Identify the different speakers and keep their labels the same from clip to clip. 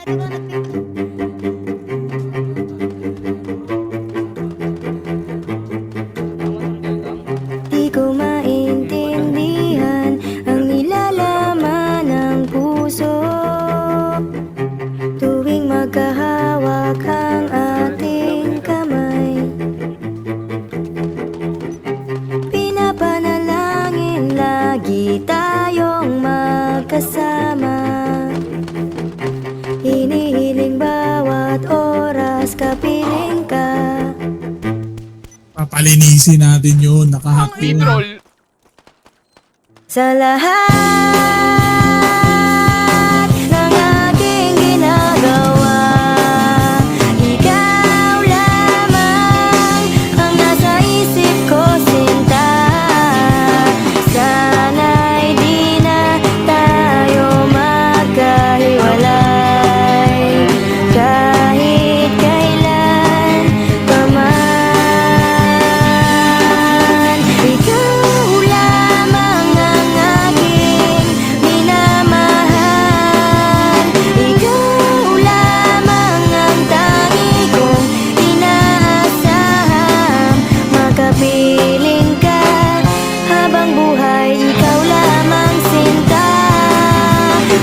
Speaker 1: Di ko maintindihan ang nilalaman ng puso. Tuwing magkahawak ang ating kamay Pinapanalangin lagi tayong magkasama
Speaker 2: Papalinisin natin yun. Nakahack yun.
Speaker 1: Sa lahat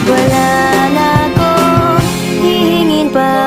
Speaker 1: Wala na akong hihingin pa